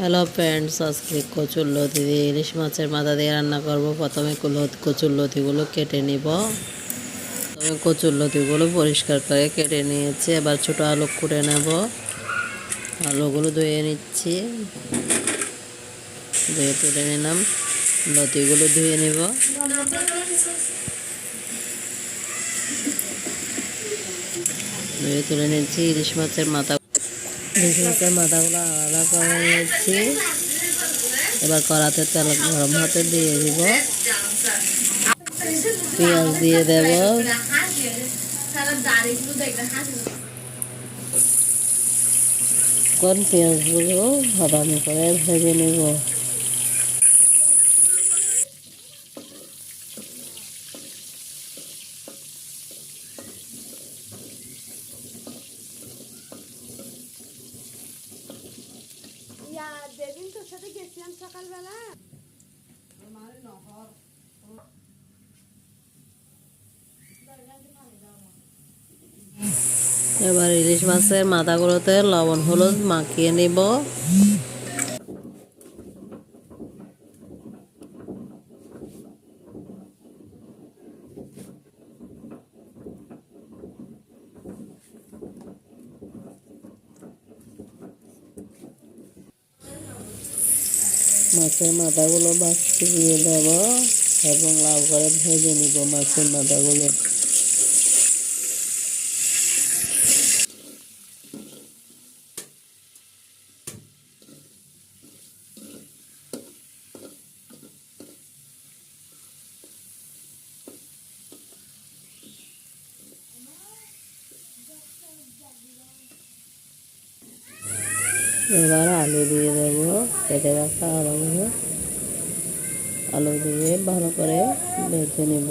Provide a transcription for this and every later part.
Hello friends আজকে কচুর লতি দিয়ে ইলিশ মাছের মাথা দিয়ে রান্না করব। প্রথমে কচুর লতিগুলো কেটে নিব। প্রথমে কচুর লতিগুলো পরিষ্কার করে কেটে নিয়েছি। এবার ছোটো আলু কুটে নেব। আলুগুলো ধুয়ে নিচ্ছি। ধুয়ে তুলে নিলাম। লতিগুলো ধুয়ে নিব। ধুয়ে তুলে নিচ্ছি ইলিশ মাছের মাথা মাছের মাথাগুলো আলাদা করে নিয়েছি। এবার কড়াতে তেল গরম হতে দিয়ে দিব। পেঁয়াজ দিয়ে দেব। কোন পেঁয়াজগুলো বাদামি করে ভেজে নেব? ইয়া যেদিন তোর সাথে গেছিলাম সকালবেলা। এবার ইলিশ মাছের মাথাগুলোতে লবণ হলুদ মাখিয়ে নিব। মাছের মাথাগুলো বাঁচতে দিয়ে দেব এবং লাল করে ভেজে নিব মাছের মাথাগুলো। এবার আলু দিয়ে দেবো কেটে রাখা আলুগুলো। আলু দিয়ে ভালো করে বেঁচে নিব।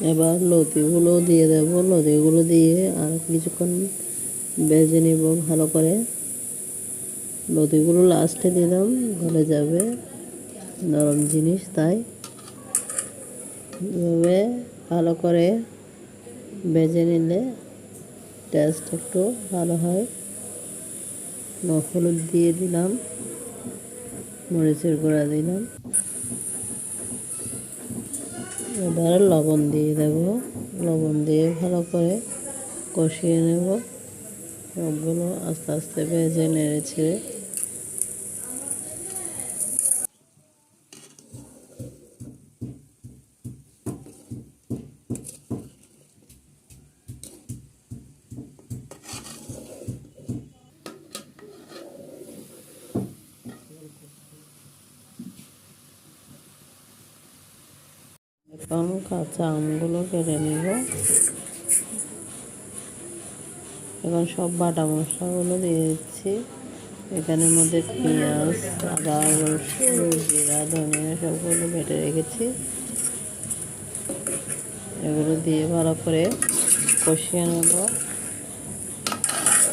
এবার লতিগুলো দিয়ে দেব। লতিগুলো দিয়ে আর কিছুক্ষণ বেজে নিব ভালো করে। লতিগুলো লাস্টে দিলাম, গলে যাবে। নরম জিনিস তাই। এভাবে ভালো করে বেজে নিলে টেস্ট একটু ভালো হয়। হলুদ দিয়ে দিলাম, মরিচের গুঁড়া দিলাম। এবার লবণ দিয়ে দেব। লবণ দিয়ে ভালো করে কষিয়ে নেব। সবগুলো আস্তে আস্তে ভেজে নেড়ে ছেড়ে এখন কাঁচা আমগুলো কেটে নিব। এখন সব বাটা মশলাগুলো দিয়ে দিচ্ছি। এখানের মধ্যে পেঁয়াজ, আদা, রসুন, জিরা, ধনিয়া সবগুলো বেটে রেখেছি। এগুলো দিয়ে ভালো করে কষিয়ে নেব।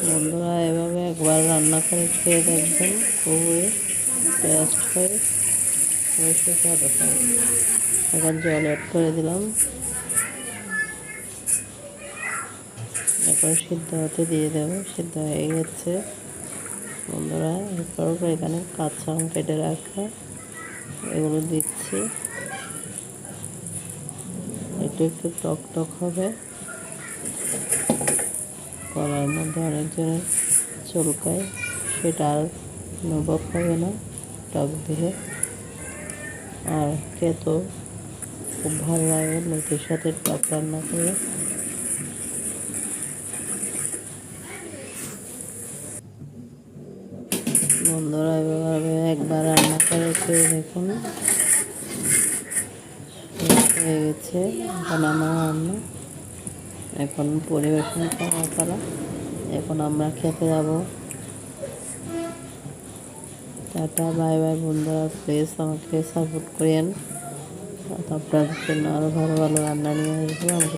বন্ধুরা, এভাবে একবার রান্না করে খেয়ে দেখবেন, খুবই টেস্ট হয়। এখন জল অ্যাড করে দিলাম। এখন সিদ্ধ হতে দিয়ে দেবো। সিদ্ধ হয়ে গেছে। বন্ধুরা, এরপর এখানে কাঁচা আম কেটে রাখা, এগুলো দিচ্ছি। একটু একটু টক টক হবে। কলার মধ্যে অনেকজনের চুলকায়, সেটা আর অনুভব হবে না। টক দিয়ে আর খেতেও খুব ভালো লাগে লতির সাথে টক রান্না করে। বন্ধুরা এভাবে একবার রান্না করে খেয়ে দেখুন। হয়ে গেছে আমার রান্না। এখন পরিবেশন করা এখন আমরা খেতে যাব। টাটা, বাই বাই বন্ধুরা। প্লিজ আমাকে সাপোর্ট করেন। আপনাদের জন্য আরও ভালো ভালো রান্না নিয়ে আসব।